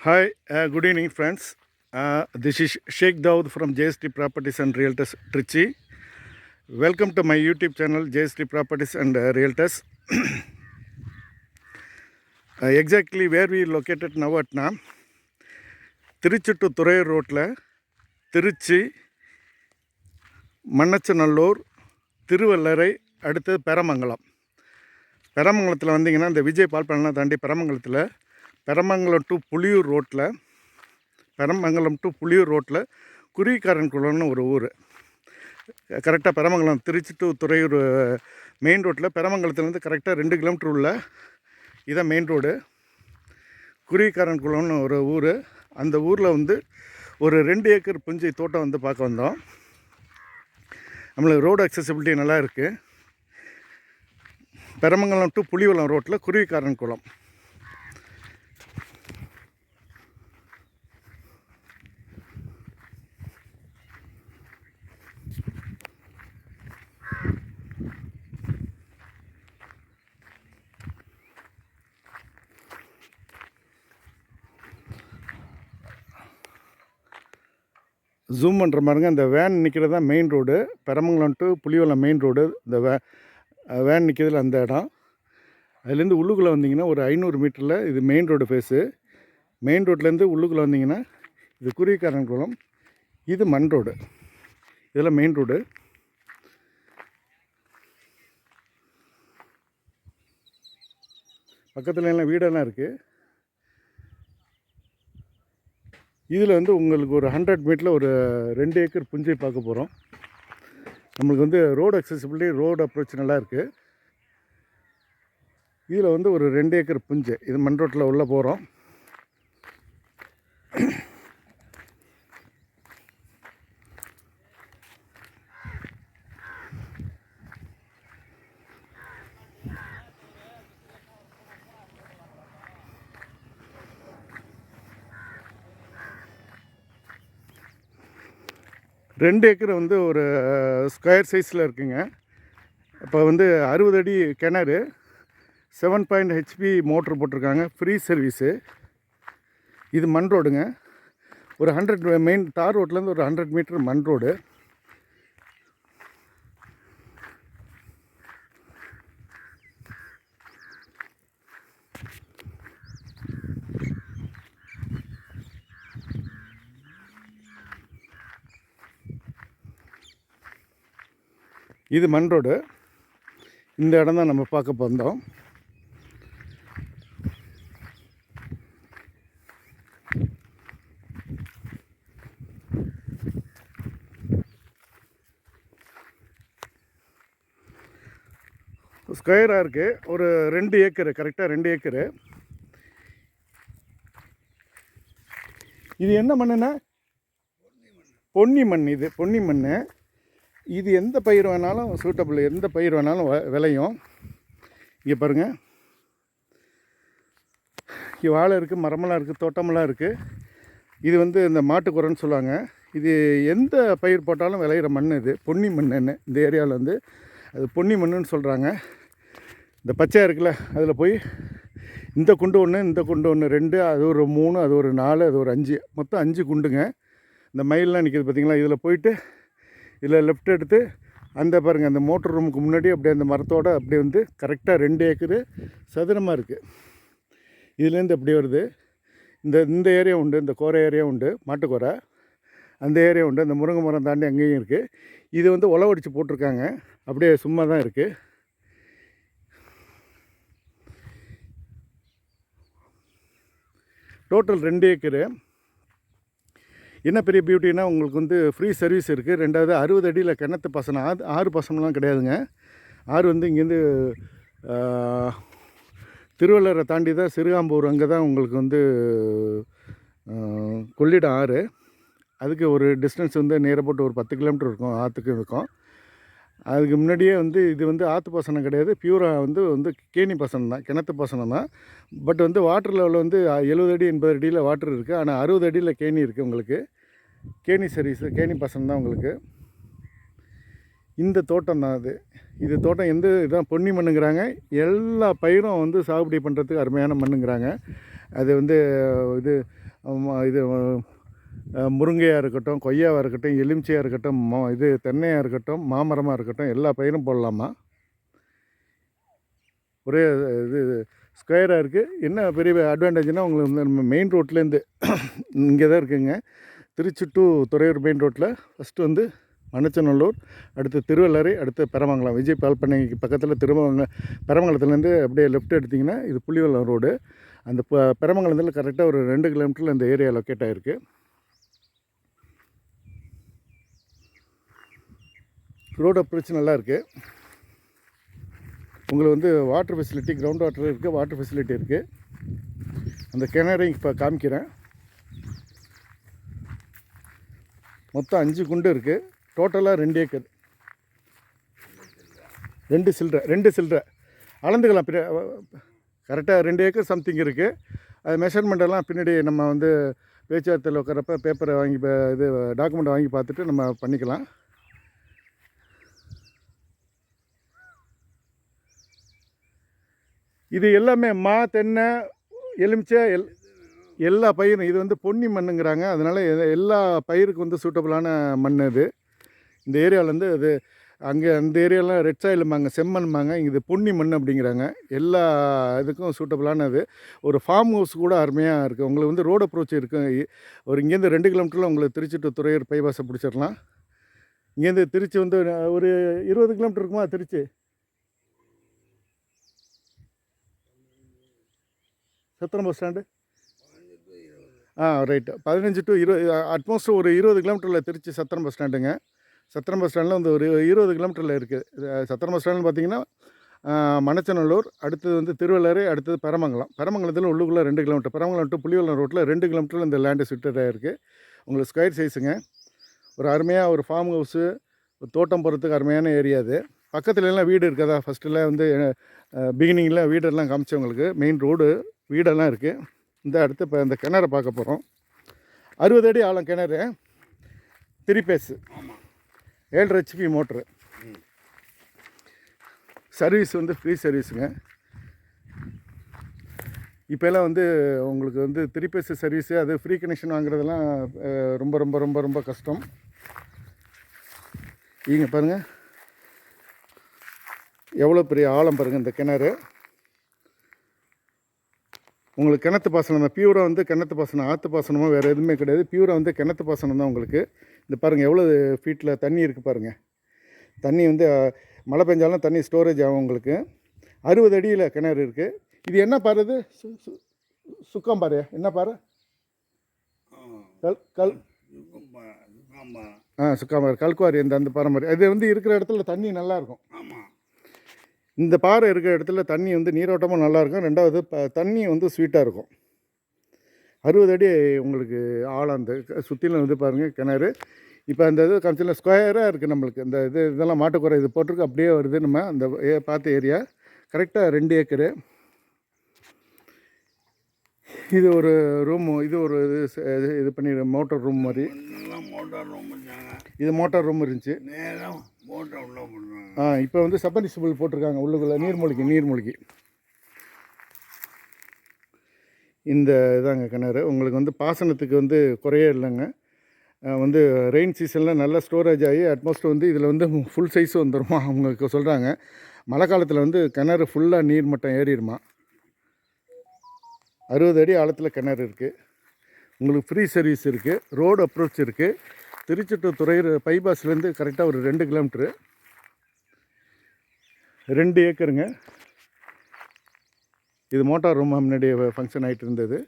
Hi, uh, good evening, friends. Uh, this is Sheikh Dawood from JST Properties and Realtors Trichy. Welcome to my YouTube channel, JST Properties and uh, Realtors. uh, exactly where we located now at now, Trichy to Thuraiyur ரோட்டில் திருச்சி மண்ணச்சநல்லூர் திருவல்லரை அடுத்தது பெரமங்கலம் பெரமங்கலத்தில் வந்தீங்கன்னா இந்த விஜய் பால் பண்ணலாம் தாண்டி பெரமங்கலத்தில் Peramangalam to Puliyur ரோட்டில் Peramangalam to Puliyur ரோட்டில் குருவிக்காரன் குளம்னு ஒரு ஊர். கரெக்டாக பெரமங்கலம் திருச்சி டு துறையூர் மெயின் ரோட்டில் பெரமங்கலத்துலேருந்து கரெக்டாக ரெண்டு கிலோமீட்டர் உள்ள இதான் மெயின் ரோடு குருவிக்காரன் குளம்னு ஒரு ஊர். அந்த ஊரில் வந்து ஒரு ரெண்டு ஏக்கர் புஞ்சை தோட்டம் வந்து பார்க்க வந்தோம். நம்மளுக்கு ரோடு அக்சசிபிலிட்டி நல்லா இருக்குது பெரமங்கலம் டு புலிவலம் ரோட்டில் குருவிக்காரன் குளம். ஜூம் பண்ணுற மாதிரிங்க. இந்த வேன் நிற்கிறது தான் main road Peramangalam to Pulivalam main road இந்த வே வேன் நிற்கிறதுல அந்த இடம். அதுலேருந்து உள்ளுக்குள்ளே வந்தீங்கன்னா ஒரு ஐநூறு மீட்டரில் இது மெயின் ரோடு ஃபேஸு மெயின் ரோட்லேருந்து உள்ளுக்குள்ளே வந்தீங்கன்னா இது குருவிக்காரன் குளம். இது மண் ரோடு இதெல்லாம் மெயின் ரோடு பக்கத்துல எல்லாம் வீடெல்லாம் இருக்குது இதில் வந்து உங்களுக்கு ஒரு ஹண்ட்ரட் மீட்டரில் ஒரு ரெண்டு ஏக்கர் புஞ்சை பார்க்க போகிறோம். நம்மளுக்கு வந்து ரோடு அக்சசிபிலிட்டி ரோடு அப்ரோச் நல்லா இருக்குது இதில் வந்து ஒரு ரெண்டு ஏக்கர் புஞ்சை இது மண் ரோட்டில் உள்ளே போகிறோம். ரெண்டு ஏக்கர் வந்து ஒரு ஸ்கொயர் சைஸில் இருக்குங்க. இப்போ வந்து அறுபது அடி கிணறு செவன் பாயிண்ட் ஹெச்பி மோட்ரு போட்டிருக்காங்க ஃப்ரீ சர்வீஸு இது மண் ரோடுங்க ஒரு ஹண்ட்ரட் மெயின் தார் ரோட்லேருந்து ஒரு ஹண்ட்ரட் மீட்டர் மண் ரோடு இது மண் ரோடு இந்த இடம் தான் நம்ம பார்க்க வந்தோம் ஸ்கொயராக இருக்குது ஒரு ரெண்டு ஏக்கரு கரெக்டாக ரெண்டு ஏக்கரு. இது என்ன மண்ணுன்னா? பொன்னி மண். இது பொன்னி மண் இது எந்த பயிர் வேணாலும் சூட்டபிள் எந்த பயிர் வேணாலும் வ- விளையும். இங்கே பாருங்கள் இங்கே வாழை இருக்குது மரமெல்லாம் இருக்குது தோட்டமெல்லாம் இருக்குது இது வந்து இந்த மாட்டுக்குரன்னு சொல்லுவாங்க. இது எந்த பயிர் போட்டாலும் விளையிற மண் இது. பொன்னி மண்ணுன்னு இந்த ஏரியாவில் வந்து அது பொன்னி மண்ணுன்னு சொல்கிறாங்க இந்த பச்சையாக இருக்குல்ல அதில் போய் இந்த குண்டு ஒன்று இந்த குண்டு ஒன்று ரெண்டு அது ஒரு மூணு அது ஒரு நாலு அது ஒரு அஞ்சு. மொத்தம் அஞ்சு குண்டுங்க. இந்த மயிலெலாம் நிற்கிது பார்த்தீங்களா இதில் போயிட்டு இதில் லெஃப்ட் எடுத்து அந்த பாருங்கள் அந்த மோட்டர் ரூமுக்கு முன்னாடி அப்படியே அந்த மரத்தோட அப்படியே வந்து கரெக்டாக ரெண்டு ஏக்கரு சதுரமாக இருக்குது இதுலேருந்து அப்படி வருது. இந்த இந்த ஏரியா உண்டு இந்த கோரை ஏரியா உண்டு மாட்டுக்கோரை. அந்த ஏரியா உண்டு அந்த முருங்கை மரம் தாண்டி அங்கேயும் இருக்குது இது வந்து உழவடிச்சு போட்டிருக்காங்க. அப்படியே சும்மா தான் இருக்குது டோட்டல் ரெண்டு ஏக்கரு என்ன பெரிய பியூட்டினா உங்களுக்கு வந்து ஃப்ரீ சர்வீஸ் இருக்குது ரெண்டாவது அறுபது அடியில் கிணத்து பசனம். ஆறு ஆறு பசனம்லாம் கிடையாதுங்க. ஆறு வந்து இங்கேருந்து திருவள்ளரை தாண்டி தான் சிறுகாம்பூர் அங்கே தான் உங்களுக்கு வந்து கொள்ளிடம் ஆறு. அதுக்கு ஒரு டிஸ்டன்ஸ் வந்து நேராக போட்டு ஒரு பத்து கிலோமீட்டர் இருக்கும் ஆற்றுக்கு இருக்கும். அதுக்கு முன்னாடியே வந்து இது வந்து ஆற்று பாசனம் கிடையாது. பியூராக வந்து வந்து கேணி பசனம் தான் கிணத்து பாசனம் தான். பட் வந்து வாட்டர் லெவல் வந்து எழுபது அடி எண்பது அடியில் வாட்டர் இருக்குது ஆனால் அறுபது அடியில் கேணி இருக்குது உங்களுக்கு. கேணி சர்வீஸு கேணி பசங்க தான் உங்களுக்கு. இந்த தோட்டம் தான் அது. இது தோட்டம் எந்த இதான் பொன்னி மண்ணுங்கிறாங்க. எல்லா பயிரும் வந்து சாகுபடி பண்ணுறதுக்கு அருமையான மண்ணுங்கிறாங்க. அது வந்து இது இது முருங்கையாக இருக்கட்டும் கொய்யாவாக இருக்கட்டும் எலுமிச்சையாக இருக்கட்டும் மா இது தென்னையாக இருக்கட்டும் மாமரமாக இருக்கட்டும் எல்லா பயிரும் போடலாமா? ஒரே இது ஸ்கொயராக இருக்குது என்ன பெரிய அட்வான்டேஜ்னால் உங்களுக்கு வந்து நம்ம மெயின் ரோட்லேருந்து இங்கே தான் இருக்குங்க. திருச்சி டு துறையூர் மெயின் ரோட்டில் ஃபஸ்ட்டு வந்து மணச்சநல்லூர் அடுத்து திருவள்ளரை அடுத்து பெரமங்கலம். விஜய் பால் பண்ணைக்கு பக்கத்தில் திருமங்க பெரமங்கலத்துலேருந்து அப்படியே லெஃப்ட் எடுத்திங்கன்னா இது புள்ளிவல்லம் ரோடு. அந்த ப பெரமங்கலத்தில் கரெக்டாக ஒரு ரெண்டு கிலோமீட்டரில் இந்த ஏரியா லொக்கேட் ஆகிருக்கு ரோடு அப்ரோச் நல்லா இருக்குது உங்களுக்கு வந்து வாட்டர் ஃபெசிலிட்டி கிரவுண்ட் வாட்டர் இருக்குது வாட்டர் ஃபெசிலிட்டி இருக்குது அந்த கிணறையும் இப்போ காமிக்கிறேன். மொத்தம் அஞ்சு குண்டு இருக்குது டோட்டலாக ரெண்டு ஏக்கர். ரெண்டு சில்லற ரெண்டு சில்லற. அளந்துக்கலாம் பின்ன கரெக்டாக ரெண்டு ஏக்கர் சம்திங் இருக்குது அது மெஷர்மெண்ட் எல்லாம் பின்னாடி நம்ம வந்து பேச்சுவார்த்தையில் உட்காரப்ப பேப்பரை வாங்கி இது டாக்குமெண்ட் வாங்கி பார்த்துட்டு நம்ம பண்ணிக்கலாம். இது எல்லாமே மா தென்னை எலுமிச்சை எல் எல்லா பயிரும் இது வந்து பொன்னி மண்ணுங்கிறாங்க. அதனால் எல்லா பயிருக்கும் வந்து சூட்டபுளான மண் இது. இந்த ஏரியாவிலேருந்து அது அங்கே அந்த ஏரியாலாம் ரெட் சாயிலும்பாங்க செம்மண்பாங்க இங்கே இது பொன்னி மண் அப்படிங்கிறாங்க. எல்லா இதுக்கும் சூட்டபுளானது ஒரு ஃபார்ம் ஹவுஸ் கூட அருமையாக இருக்குது உங்களுக்கு வந்து ரோடு அப்ரோச் இருக்குது இ- ஒரு இங்கேருந்து ரெண்டு கிலோமீட்டரில் உங்களுக்கு திருச்சி டு துறையூர் பைபாஸை பிடிச்சிடலாம். இங்கேருந்து திருச்சி வந்து ஒரு இருபது கிலோமீட்டர் இருக்குமா திருச்சி? சத்திரம் பஸ் ஸ்டாண்டு ஆ ரைட்டு பதினஞ்சு டு இருபது அட்மோஸ்ட் ஒரு இருபது கிலோமீட்டரில் திருச்சி சத்திரம் பஸ் ஸ்டாண்டுங்க சத்திரம் பஸ் ஸ்டாண்டில் வந்து ஒரு இருபது கிலோமீட்டரில் இருக்குது சத்திரம் பஸ் ஸ்டாண்டுன்னு பார்த்தீங்கன்னா மணச்சநல்லூர் அடுத்தது வந்து திருவள்ளரை அடுத்தது பெரமங்கலம். பெரமங்கலத்தில் உள்ளுக்குள்ளே ரெண்டு கிலோமீட்டர் பெரமங்கலம் டு புள்ளிவல்லம் ரோட்டில் ரெண்டு கிலோமீட்டரில் இந்த லேண்டு சுட்டடாக இருக்குது உங்களுக்கு ஸ்கொயர் சைஸுங்க ஒரு அருமையாக ஒரு ஃபார்ம் ஹவுஸு தோட்டம் போகிறதுக்கு அருமையான ஏரியா அது. பக்கத்துலலாம் வீடு இருக்காதா? ஃபஸ்ட்டில் வந்து பிகினிங்கில் வீடெல்லாம் காமிச்சவங்களுக்கு மெயின் ரோடு வீடெல்லாம் இருக்குது இந்த அடுத்து இப்போ இந்த கிணறை பார்க்க போகிறோம் அறுபது அடி ஆழம் கிணறு த்ரீ பேஸு ஏழு ஹெச்பி மோட்ரு சர்வீஸ் வந்து ஃப்ரீ சர்வீஸுங்க இப்போல்லாம் வந்து உங்களுக்கு வந்து த்ரீ சர்வீஸு அது ஃப்ரீ கனெக்ஷன் வாங்குறதெல்லாம் ரொம்ப ரொம்ப ரொம்ப ரொம்ப கஷ்டம். இங்கே பாருங்கள் எவ்வளோ பெரிய ஆழம் பாருங்கள் இந்த கிணறு. உங்களுக்கு கிணத்து பாசனம் தான் பியூராக வந்து கிணத்து பாசனம் ஆற்று பாசனமோ வேறு எதுவுமே கிடையாது. பியூராக வந்து கிணத்து பாசனம் தான் உங்களுக்கு. இந்த பாருங்கள் எவ்வளோ ஃபீட்டில் தண்ணி இருக்குது பாருங்கள் தண்ணி வந்து மழை பெஞ்சாலும் தண்ணி ஸ்டோரேஜ் ஆகும் உங்களுக்கு. அறுபது அடியில் கிணறு இருக்குது இது என்ன பாரு இது? சு சு- சுக்கம் பாரு. என்ன பாரு? கல் கல். ஆ சுக்காமர் கல்குவாரி இந்த அந்த பாரம்பரியம் இது வந்து இருக்கிற இடத்துல தண்ணி நல்லா இருக்கும். ஆமாம் இந்த பாறை இருக்கிற இடத்துல தண்ணி வந்து நீரோட்டமும் நல்லா இருக்கும். ரெண்டாவது ப தண்ணி வந்து ஸ்வீட்டாக இருக்கும். அறுபது அடி உங்களுக்கு ஆழம் அந்த சுற்றிலும் வந்து பாருங்கள் கிணறு. இப்போ அந்த இது கம்சியில் ஸ்கொயராக இருக்குது நம்மளுக்கு. இந்த இது இதெல்லாம் மாட்டுக்குறை இது போட்டிருக்கு. அப்படியே வருது நம்ம அந்த ஏ பார்த்த ஏரியா கரெக்டாக ரெண்டு ஏக்கரு. இது ஒரு ரூம் இது ஒரு இது இது- பண்ணி மோட்டர் ரூம் மாதிரி. மோட்டார் ரூம் இது மோட்டார் ரூம் இருந்துச்சு. ஆ இப்போ வந்து சப்பரிசிபிள் போட்டிருக்காங்க. உள்ளுக்குள்ளே நீர்மூழ்கி நீர்மூழ்கி இந்த இதாங்க கிணறு. உங்களுக்கு வந்து பாசனத்துக்கு வந்து குறையே இல்லைங்க. வந்து ரெயின் சீசனில் நல்லா ஸ்டோரேஜ் ஆகி அட்மோஸ்ட் வந்து இதில் வந்து ஃபுல் சைஸ் வந்துருமா? அவங்களுக்கு சொல்கிறாங்க மழை காலத்தில் வந்து கிணறு ஃபுல்லாக நீர் மட்டம் ஏறிடுமா? அறுபது அடி ஆழத்தில் கிணறு இருக்குது உங்களுக்கு ஃப்ரீ சர்வீஸ் இருக்குது ரோடு அப்ரோச் இருக்குது திருச்சி டு துறையூர் பைபாஸ்லேருந்து கரெக்டாக ஒரு ரெண்டு கிலோமீட்ரு. ரெண்டு ஏக்கருங்க. இது மோட்டார் ரூம் முன்னாடி ஃபங்க்ஷன் ஆகிட்டு இருந்தது.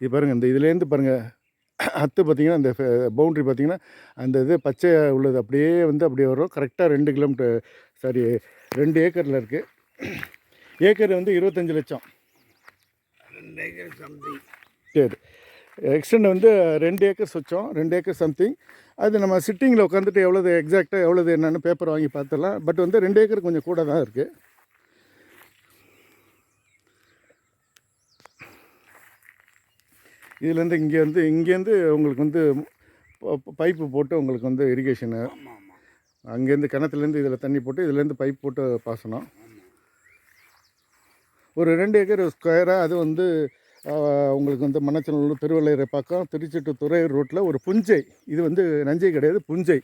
இது பாருங்கள் இந்த இதுலேருந்து பாருங்கள் அத்து பார்த்தீங்கன்னா இந்த பவுண்ட்ரி பார்த்தீங்கன்னா அந்த இது பச்சை உள்ளது அப்படியே வந்து அப்படியே வரும். கரெக்டாக ரெண்டு கிலோமீட்டர் சாரி ரெண்டு ஏக்கரில் இருக்குது ஏக்கர் வந்து இருபத்தஞ்சி லட்சம். ரெண்டு ஏக்கர் சம்திங் சரி. எக்ஸ்டெண்ட் வந்து ரெண்டு ஏக்கர்ஸ் வச்சோம் ரெண்டு ஏக்கர் சம்திங் அது நம்ம சிட்டிங்கில் உட்காந்துட்டு எவ்வளோது எக்ஸாக்டாக எவ்வளோது என்னென்னு பேப்பர் வாங்கி பார்த்துடலாம். பட் வந்து ரெண்டு ஏக்கர் கொஞ்சம் கூட தான் இருக்குது இதுலேருந்து இங்கே வந்து இங்கேருந்து உங்களுக்கு வந்து பைப்பு போட்டு உங்களுக்கு வந்து இரிகேஷனு அங்கேருந்து கிணத்துலேருந்து இதில் தண்ணி போட்டு இதுலேருந்து பைப் போட்டு பாசனம். ஒரு ரெண்டு ஏக்கர் ஸ்கொயராக அது வந்து உங்களுக்கு வந்து மணச்சநல்லூர் திருவள்ளையரை பக்கம் திருச்சிட்டு துறை துறையூர் ரோட்டில் ஒரு புஞ்சை. இது வந்து நஞ்சை கிடையாது புஞ்சை.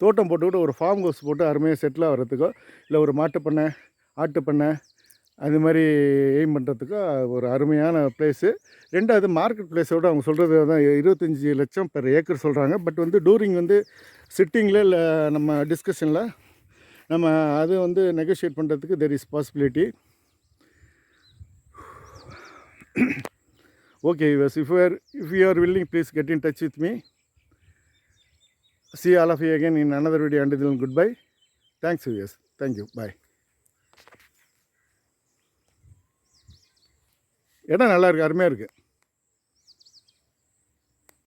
தோட்டம் போட்டுக்கிட்டு ஒரு ஃபார்ம் ஹவுஸ் போட்டு அருமையாக செட்டில் ஆகிறதுக்கோ இல்லை ஒரு மாட்டுப்பண்ணை ஆட்டுப்பண்ணை அது மாதிரி எய்ம் பண்ணுறதுக்கோ ஒரு அருமையான பிளேஸு ரெண்டாவது மார்க்கெட் பிளேஸோட அவங்க சொல்கிறது தான் இருபத்தஞ்சி லட்சம் பெர் ஏக்கர் சொல்கிறாங்க பட் வந்து டூரிங் வந்து சிட்டிங்கில் இல்லை நம்ம டிஸ்கஷனில் நம்ம அது வந்து நெகோஷியேட் பண்ணுறதுக்கு there is possibility okay us if you're if you are willing please get in touch with me see all of you again in another video until then good bye thanks us thank you bye இடம் நல்லா இருக்குது அருமையாக இருக்குது